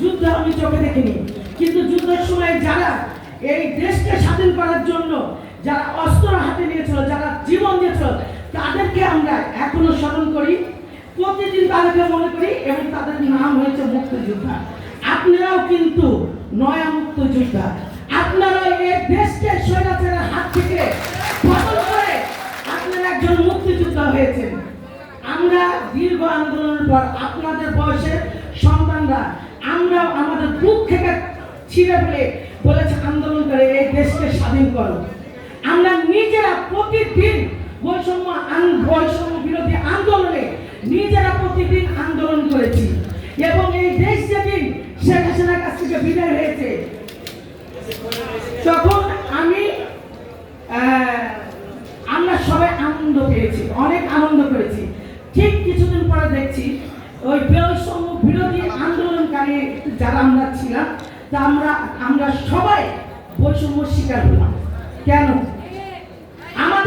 যুদ্ধ আমি চোখে দেখিনি। কিন্তু যুদ্ধের সময় যারা এই দেশকে স্বাধীন করার জন্য যারা অস্ত্র হাতে নিয়েছিল, যারা জীবন দিয়েছিল, তাদেরকে আমরা এখনও স্মরণ করি, প্রতিদিন তাদেরকে মনে করি এবং তাদের নাম হয়েছে মুক্তিযোদ্ধা। আপনারাও কিন্তু নয়া মুক্তিযোদ্ধা। আপনারা এই দেশকে স্বৈরাচারের হাত থেকে বদল করে আপনারা একজন মুক্তিযোদ্ধা হয়েছেন। আমরা দীর্ঘ আন্দোলনের পর আপনাদের বয়সের সন্তানরা আমরা আমাদের বুক থেকে ছিঁড়ে ফেলে বলেছে, আন্দোলন করে এই দেশকে স্বাধীন করো। আমরা নিজেরা প্রতিদিন বৈষম্য বৈষম্য বিরোধী আন্দোলনে নিজেরা প্রতিদিন আন্দোলন করেছি এবং এই দেশ যেদিন শেখ হাসিনার কাছ থেকে বিদায় হয়েছে, তখন আমি আমরা সবাই আনন্দ পেয়েছি, অনেক আনন্দ করেছি। ঠিক কিছুদিন পরে দেখছি ওই বৈষম্য বিরোধী আন্দোলনকারী যারা আমরা ছিলাম, তা আমরা আমরা সবাই বৈষম্য শিকার হলাম। কেন?